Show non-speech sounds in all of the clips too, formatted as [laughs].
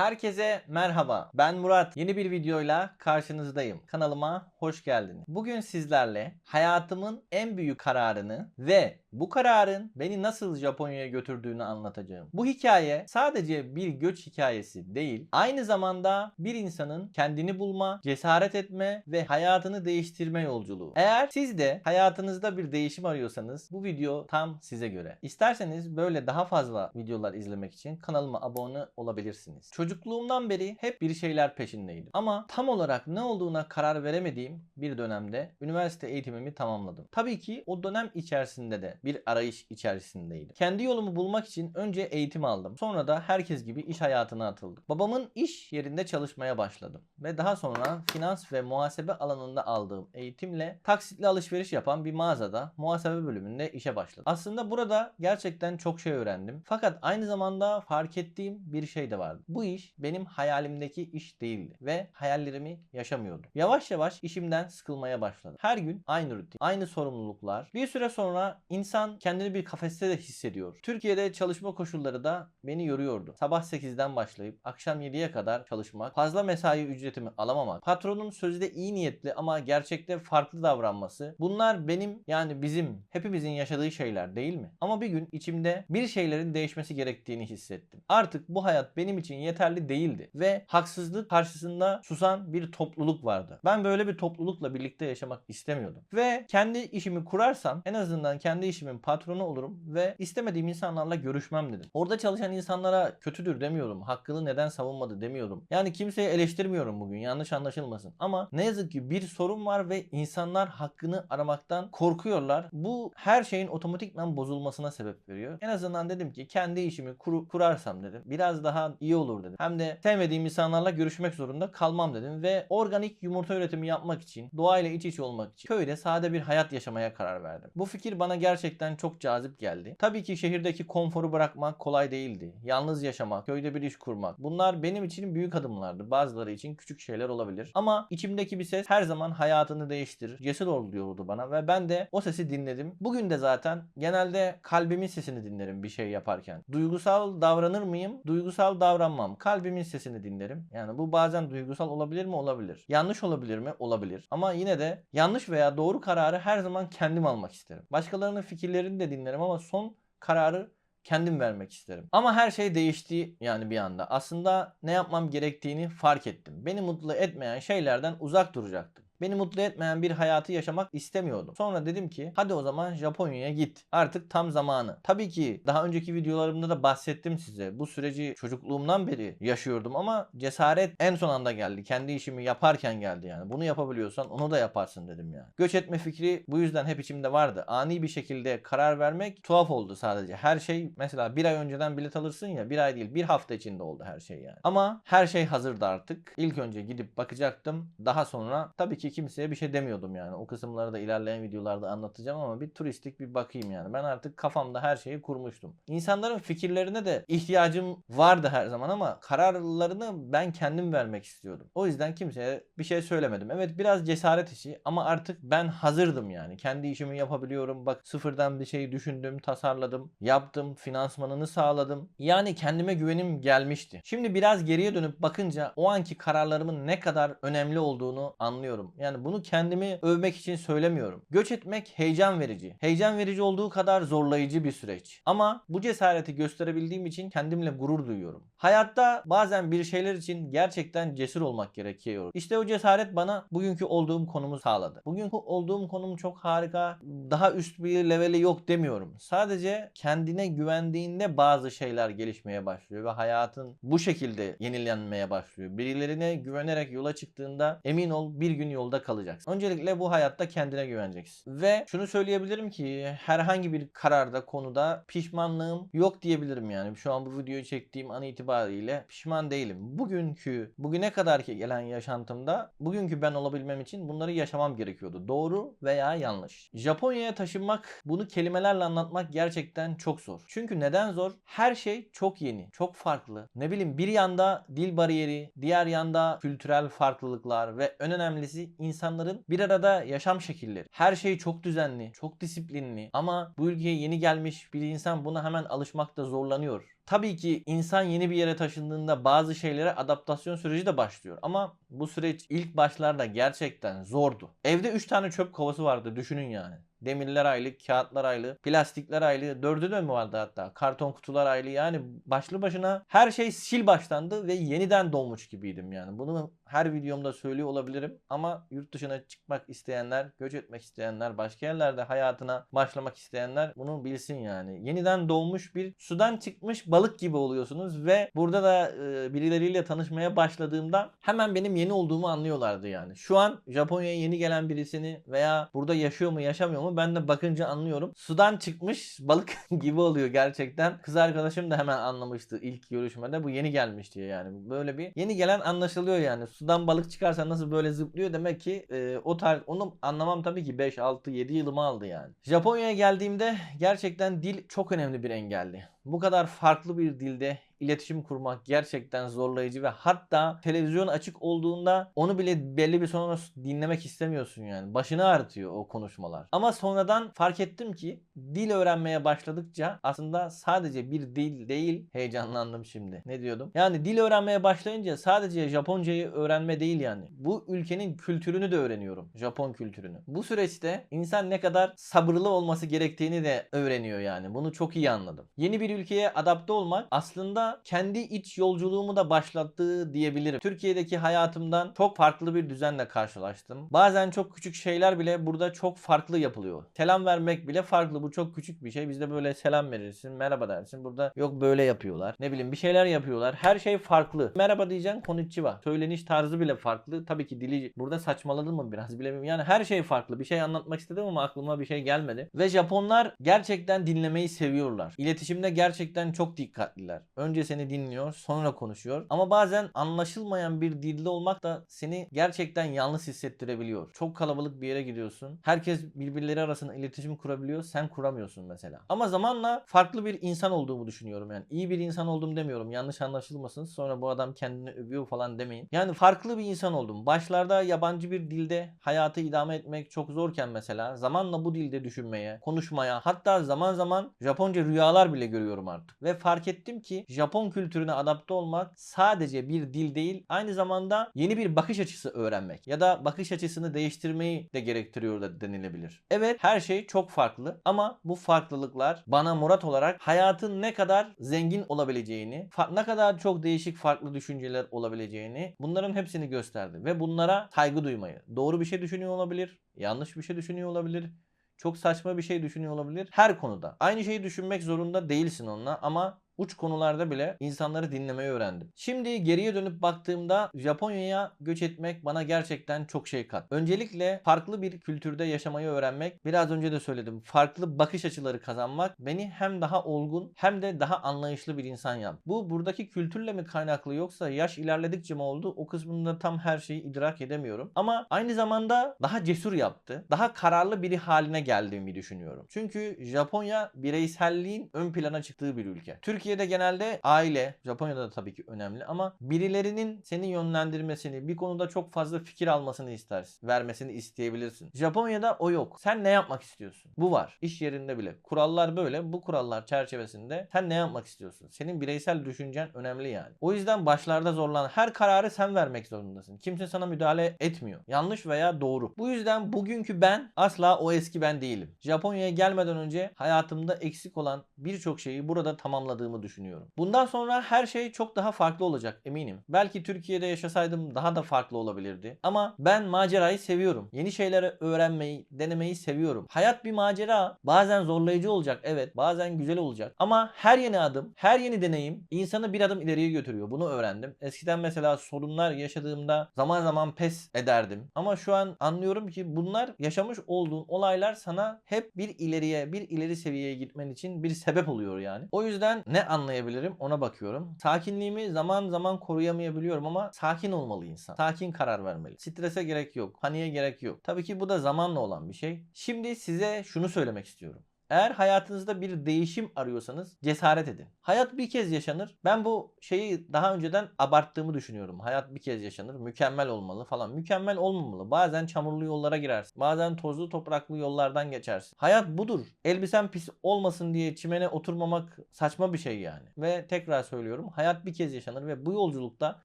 Herkese merhaba. Ben Murat. Yeni bir videoyla karşınızdayım. Kanalıma hoş geldiniz. Bugün sizlerle hayatımın en büyük kararını ve bu kararın beni nasıl Japonya'ya götürdüğünü anlatacağım. Bu hikaye sadece bir göç hikayesi değil, aynı zamanda bir insanın kendini bulma, cesaret etme ve hayatını değiştirme yolculuğu. Eğer siz de hayatınızda bir değişim arıyorsanız bu video tam size göre. İsterseniz böyle daha fazla videolar izlemek için kanalıma abone olabilirsiniz. Çocukluğumdan beri hep bir şeyler peşindeydim. Ama tam olarak ne olduğuna karar veremediğim bir dönemde üniversite eğitimimi tamamladım. Tabii ki o dönem içerisinde de bir arayış içerisindeydim. Kendi yolumu bulmak için önce eğitim aldım. Sonra da herkes gibi iş hayatına atıldım. Babamın iş yerinde çalışmaya başladım. Ve daha sonra finans ve muhasebe alanında aldığım eğitimle taksitli alışveriş yapan bir mağazada muhasebe bölümünde işe başladım. Aslında burada gerçekten çok şey öğrendim. Fakat aynı zamanda fark ettiğim bir şey de vardı. Bu iş benim hayalimdeki iş değildi ve hayallerimi yaşamıyordum. Yavaş yavaş işimden sıkılmaya başladım. Her gün aynı rutin, aynı sorumluluklar. Bir süre sonra insan kendini bir kafeste de hissediyor. Türkiye'de çalışma koşulları da beni yoruyordu. Sabah 8'den başlayıp akşam 7'ye kadar çalışmak, fazla mesai ücretimi alamamak, patronun sözde iyi niyetli ama gerçekte farklı davranması. Bunlar benim yani bizim hepimizin yaşadığı şeyler değil mi? Ama bir gün içimde bir şeylerin değişmesi gerektiğini hissettim. Artık bu hayat benim için yeterli değildi ve haksızlık karşısında susan bir topluluk vardı. Ben böyle bir toplulukla birlikte yaşamak istemiyordum. Ve kendi işimi kurarsam en azından kendi işimin patronu olurum ve istemediğim insanlarla görüşmem dedim. Orada çalışan insanlara kötüdür demiyorum. Hakkını neden savunmadı demiyorum. Yani kimseyi eleştirmiyorum bugün yanlış anlaşılmasın. Ama ne yazık ki bir sorun var ve insanlar hakkını aramaktan korkuyorlar. Bu her şeyin otomatikman bozulmasına sebep veriyor. En azından dedim ki kendi işimi kuru- kurarsam dedim. Biraz daha iyi olur dedim. Hem de sevmediğim insanlarla görüşmek zorunda kalmam dedim ve organik yumurta üretimi yapmak için, doğayla iç içe olmak için köyde sade bir hayat yaşamaya karar verdim. Bu fikir bana gerçekten çok cazip geldi. Tabii ki şehirdeki konforu bırakmak kolay değildi. Yalnız yaşamak, köyde bir iş kurmak. Bunlar benim için büyük adımlardı. Bazıları için küçük şeyler olabilir. Ama içimdeki bir ses her zaman hayatını değiştirir. Cesur ol diyordu bana ve ben de o sesi dinledim. Bugün de zaten genelde kalbimin sesini dinlerim bir şey yaparken. Duygusal davranır mıyım? Duygusal davranmam. Kalbimin sesini dinlerim. Yani bu bazen duygusal olabilir mi? Olabilir. Yanlış olabilir mi? Olabilir. Ama yine de yanlış veya doğru kararı her zaman kendim almak isterim. Başkalarının fikirlerini de dinlerim ama son kararı kendim vermek isterim. Ama her şey değişti yani bir anda. Aslında ne yapmam gerektiğini fark ettim. Beni mutlu etmeyen şeylerden uzak duracaktım. Beni mutlu etmeyen bir hayatı yaşamak istemiyordum. Sonra dedim ki hadi o zaman Japonya'ya git. Artık tam zamanı. Tabii ki daha önceki videolarımda da bahsettim size. Bu süreci çocukluğumdan beri yaşıyordum ama cesaret en son anda geldi. Kendi işimi yaparken geldi yani. Bunu yapabiliyorsan onu da yaparsın dedim yani. Göç etme fikri bu yüzden hep içimde vardı. Ani bir şekilde karar vermek tuhaf oldu sadece. Her şey mesela bir ay önceden bilet alırsın ya bir ay değil bir hafta içinde oldu her şey yani. Ama her şey hazırdı artık. İlk önce gidip bakacaktım. Daha sonra tabii ki kimseye bir şey demiyordum yani. O kısımları da ilerleyen videolarda anlatacağım ama bir turistik bir bakayım yani. Ben artık kafamda her şeyi kurmuştum. İnsanların fikirlerine de ihtiyacım vardı her zaman ama kararlarını ben kendim vermek istiyordum. O yüzden kimseye bir şey söylemedim. Evet biraz cesaret işi ama artık ben hazırdım yani. Kendi işimi yapabiliyorum. Bak sıfırdan bir şey düşündüm, tasarladım, yaptım, finansmanını sağladım. Yani kendime güvenim gelmişti. Şimdi biraz geriye dönüp bakınca o anki kararlarımın ne kadar önemli olduğunu anlıyorum. Yani bunu kendimi övmek için söylemiyorum. Göç etmek heyecan verici. Heyecan verici olduğu kadar zorlayıcı bir süreç. Ama bu cesareti gösterebildiğim için kendimle gurur duyuyorum. Hayatta bazen bir şeyler için gerçekten cesur olmak gerekiyor. İşte o cesaret bana bugünkü olduğum konumu sağladı. Bugünkü olduğum konum çok harika. Daha üst bir leveli yok demiyorum. Sadece kendine güvendiğinde bazı şeyler gelişmeye başlıyor ve hayatın bu şekilde yenilenmeye başlıyor. Birilerine güvenerek yola çıktığında emin ol bir gün yolda kalacaksın. Öncelikle bu hayatta kendine güveneceksin. Ve şunu söyleyebilirim ki herhangi bir kararda konuda pişmanlığım yok diyebilirim yani. Şu an bu videoyu çektiğim an itibariyle pişman değilim. Bugünkü, bugüne kadar ki gelen yaşantımda bugünkü ben olabilmem için bunları yaşamam gerekiyordu. Doğru veya yanlış. Japonya'ya taşınmak, bunu kelimelerle anlatmak gerçekten çok zor. Çünkü neden zor? Her şey çok yeni, çok farklı. Ne bileyim bir yanda dil bariyeri, diğer yanda kültürel farklılıklar ve en önemlisi insanların bir arada yaşam şekilleri. Her şey çok düzenli, çok disiplinli ama bu ülkeye yeni gelmiş bir insan buna hemen alışmakta zorlanıyor. Tabii ki insan yeni bir yere taşındığında bazı şeylere adaptasyon süreci de başlıyor. Ama bu süreç ilk başlarda gerçekten zordu. Evde 3 tane çöp kovası vardı düşünün yani. Demirler ayrı, kağıtlar ayrı, plastikler ayrı, dördü de mi vardı hatta? Karton kutular ayrı yani başlı başına her şey sil başlandı ve yeniden doğmuş gibiydim yani. Bunu her videomda söylüyor olabilirim ama yurt dışına çıkmak isteyenler, göç etmek isteyenler, başka yerlerde hayatına başlamak isteyenler bunu bilsin yani. Yeniden doğmuş bir sudan çıkmış balık gibi oluyorsunuz ve burada da e, birileriyle tanışmaya başladığımda hemen benim yeni olduğumu anlıyorlardı yani. Şu an Japonya'ya yeni gelen birisini veya burada yaşıyor mu yaşamıyor mu ben de bakınca anlıyorum. Sudan çıkmış balık [laughs] gibi oluyor gerçekten. Kız arkadaşım da hemen anlamıştı ilk görüşmede bu yeni gelmiş diye yani. Böyle bir yeni gelen anlaşılıyor yani. Sudan balık çıkarsa nasıl böyle zıplıyor demek ki e, o tarz onu anlamam tabii ki 5 6 7 yılımı aldı yani. Japonya'ya geldiğimde gerçekten dil çok önemli bir engeldi. Bu kadar farklı bir dilde iletişim kurmak gerçekten zorlayıcı ve hatta televizyon açık olduğunda onu bile belli bir sonra dinlemek istemiyorsun yani. Başını ağrıtıyor o konuşmalar. Ama sonradan fark ettim ki dil öğrenmeye başladıkça aslında sadece bir dil değil heyecanlandım şimdi. Ne diyordum? Yani dil öğrenmeye başlayınca sadece Japoncayı öğrenme değil yani. Bu ülkenin kültürünü de öğreniyorum. Japon kültürünü. Bu süreçte insan ne kadar sabırlı olması gerektiğini de öğreniyor yani. Bunu çok iyi anladım. Yeni bir ülkeye adapte olmak aslında kendi iç yolculuğumu da başlattığı diyebilirim. Türkiye'deki hayatımdan çok farklı bir düzenle karşılaştım. Bazen çok küçük şeyler bile burada çok farklı yapılıyor. Selam vermek bile farklı. Bu çok küçük bir şey. Bizde böyle selam verirsin, merhaba dersin. Burada yok böyle yapıyorlar. Ne bileyim bir şeyler yapıyorlar. Her şey farklı. Merhaba diyeceksin konnichiwa. Söyleniş tarzı bile farklı. Tabii ki dili burada saçmaladım mı biraz bilemiyorum. Yani her şey farklı. Bir şey anlatmak istedim ama aklıma bir şey gelmedi. Ve Japonlar gerçekten dinlemeyi seviyorlar. İletişimde gerçekten çok dikkatliler. Önce seni dinliyor, sonra konuşuyor. Ama bazen anlaşılmayan bir dilde olmak da seni gerçekten yalnız hissettirebiliyor. Çok kalabalık bir yere gidiyorsun. Herkes birbirleri arasında iletişim kurabiliyor. Sen kuramıyorsun mesela. Ama zamanla farklı bir insan olduğumu düşünüyorum yani. iyi bir insan oldum demiyorum. Yanlış anlaşılmasın. Sonra bu adam kendini övüyor falan demeyin. Yani farklı bir insan oldum. Başlarda yabancı bir dilde hayatı idame etmek çok zorken mesela zamanla bu dilde düşünmeye, konuşmaya hatta zaman zaman Japonca rüyalar bile görüyorum artık. Ve fark ettim ki Japon kültürüne adapte olmak sadece bir dil değil, aynı zamanda yeni bir bakış açısı öğrenmek ya da bakış açısını değiştirmeyi de gerektiriyor da denilebilir. Evet her şey çok farklı ama bu farklılıklar bana Murat olarak hayatın ne kadar zengin olabileceğini, ne kadar çok değişik farklı düşünceler olabileceğini bunların hepsini gösterdi ve bunlara saygı duymayı. Doğru bir şey düşünüyor olabilir, yanlış bir şey düşünüyor olabilir. Çok saçma bir şey düşünüyor olabilir. Her konuda. Aynı şeyi düşünmek zorunda değilsin onunla ama uç konularda bile insanları dinlemeyi öğrendim. Şimdi geriye dönüp baktığımda Japonya'ya göç etmek bana gerçekten çok şey kat. Öncelikle farklı bir kültürde yaşamayı öğrenmek, biraz önce de söyledim, farklı bakış açıları kazanmak beni hem daha olgun hem de daha anlayışlı bir insan yaptı. Bu buradaki kültürle mi kaynaklı yoksa yaş ilerledikçe mi oldu? O kısmında tam her şeyi idrak edemiyorum. Ama aynı zamanda daha cesur yaptı. Daha kararlı biri haline geldiğimi düşünüyorum. Çünkü Japonya bireyselliğin ön plana çıktığı bir ülke. Türkiye Türkiye'de genelde aile, Japonya'da da tabii ki önemli ama birilerinin seni yönlendirmesini, bir konuda çok fazla fikir almasını istersin, vermesini isteyebilirsin. Japonya'da o yok. Sen ne yapmak istiyorsun? Bu var. İş yerinde bile. Kurallar böyle. Bu kurallar çerçevesinde sen ne yapmak istiyorsun? Senin bireysel düşüncen önemli yani. O yüzden başlarda zorlanan her kararı sen vermek zorundasın. Kimse sana müdahale etmiyor. Yanlış veya doğru. Bu yüzden bugünkü ben asla o eski ben değilim. Japonya'ya gelmeden önce hayatımda eksik olan birçok şeyi burada tamamladığımı düşünüyorum. Bundan sonra her şey çok daha farklı olacak eminim. Belki Türkiye'de yaşasaydım daha da farklı olabilirdi. Ama ben macerayı seviyorum. Yeni şeyleri öğrenmeyi, denemeyi seviyorum. Hayat bir macera. Bazen zorlayıcı olacak evet. Bazen güzel olacak. Ama her yeni adım, her yeni deneyim insanı bir adım ileriye götürüyor. Bunu öğrendim. Eskiden mesela sorunlar yaşadığımda zaman zaman pes ederdim. Ama şu an anlıyorum ki bunlar yaşamış olduğun olaylar sana hep bir ileriye, bir ileri seviyeye gitmen için bir sebep oluyor yani. O yüzden ne anlayabilirim ona bakıyorum. Sakinliğimi zaman zaman koruyamayabiliyorum ama sakin olmalı insan. Sakin karar vermeli. Strese gerek yok. Paniğe gerek yok. Tabii ki bu da zamanla olan bir şey. Şimdi size şunu söylemek istiyorum. Eğer hayatınızda bir değişim arıyorsanız cesaret edin. Hayat bir kez yaşanır. Ben bu şeyi daha önceden abarttığımı düşünüyorum. Hayat bir kez yaşanır. Mükemmel olmalı falan. Mükemmel olmamalı. Bazen çamurlu yollara girersin. Bazen tozlu topraklı yollardan geçersin. Hayat budur. Elbisen pis olmasın diye çimene oturmamak saçma bir şey yani. Ve tekrar söylüyorum. Hayat bir kez yaşanır ve bu yolculukta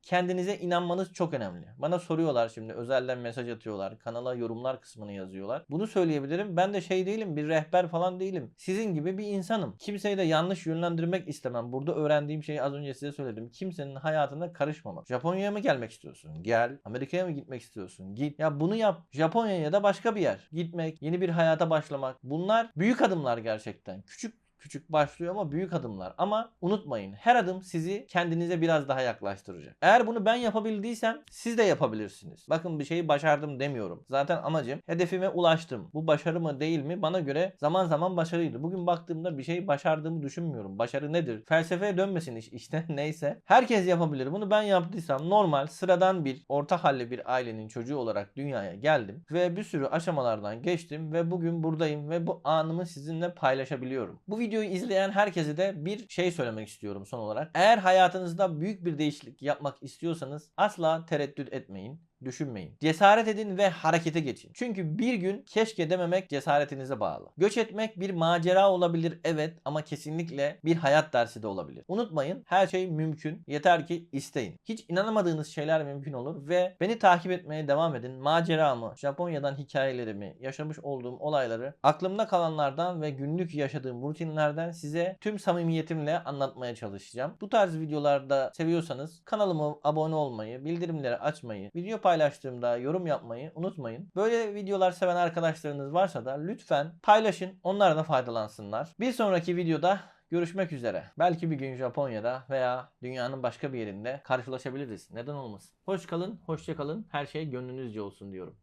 kendinize inanmanız çok önemli. Bana soruyorlar şimdi özelden mesaj atıyorlar. Kanala yorumlar kısmını yazıyorlar. Bunu söyleyebilirim. Ben de şey değilim bir rehber falan değilim. Sizin gibi bir insanım. Kimseyi de yanlış yönlendirmek istemem. Burada öğrendiğim şeyi az önce size söyledim. Kimsenin hayatına karışmamak. Japonya'ya mı gelmek istiyorsun? Gel. Amerika'ya mı gitmek istiyorsun? Git. Ya bunu yap. Japonya'ya ya da başka bir yer. Gitmek, yeni bir hayata başlamak. Bunlar büyük adımlar gerçekten. Küçük küçük başlıyor ama büyük adımlar. Ama unutmayın her adım sizi kendinize biraz daha yaklaştıracak. Eğer bunu ben yapabildiysem siz de yapabilirsiniz. Bakın bir şeyi başardım demiyorum. Zaten amacım hedefime ulaştım. Bu başarı mı değil mi bana göre zaman zaman başarıydı. Bugün baktığımda bir şey başardığımı düşünmüyorum. Başarı nedir? Felsefeye dönmesin iş işte [laughs] neyse. Herkes yapabilir. Bunu ben yaptıysam normal sıradan bir orta halli bir ailenin çocuğu olarak dünyaya geldim. Ve bir sürü aşamalardan geçtim ve bugün buradayım ve bu anımı sizinle paylaşabiliyorum. Bu videoyu izleyen herkese de bir şey söylemek istiyorum son olarak. Eğer hayatınızda büyük bir değişiklik yapmak istiyorsanız asla tereddüt etmeyin düşünmeyin. Cesaret edin ve harekete geçin. Çünkü bir gün keşke dememek cesaretinize bağlı. Göç etmek bir macera olabilir evet ama kesinlikle bir hayat dersi de olabilir. Unutmayın her şey mümkün. Yeter ki isteyin. Hiç inanamadığınız şeyler mümkün olur ve beni takip etmeye devam edin. Maceramı, Japonya'dan hikayelerimi, yaşamış olduğum olayları aklımda kalanlardan ve günlük yaşadığım rutinlerden size tüm samimiyetimle anlatmaya çalışacağım. Bu tarz videolarda seviyorsanız kanalıma abone olmayı, bildirimleri açmayı, video paylaştığımda yorum yapmayı unutmayın. Böyle videolar seven arkadaşlarınız varsa da lütfen paylaşın. Onlar da faydalansınlar. Bir sonraki videoda görüşmek üzere. Belki bir gün Japonya'da veya dünyanın başka bir yerinde karşılaşabiliriz. Neden olmasın? Hoş kalın, hoşça kalın. Her şey gönlünüzce olsun diyorum.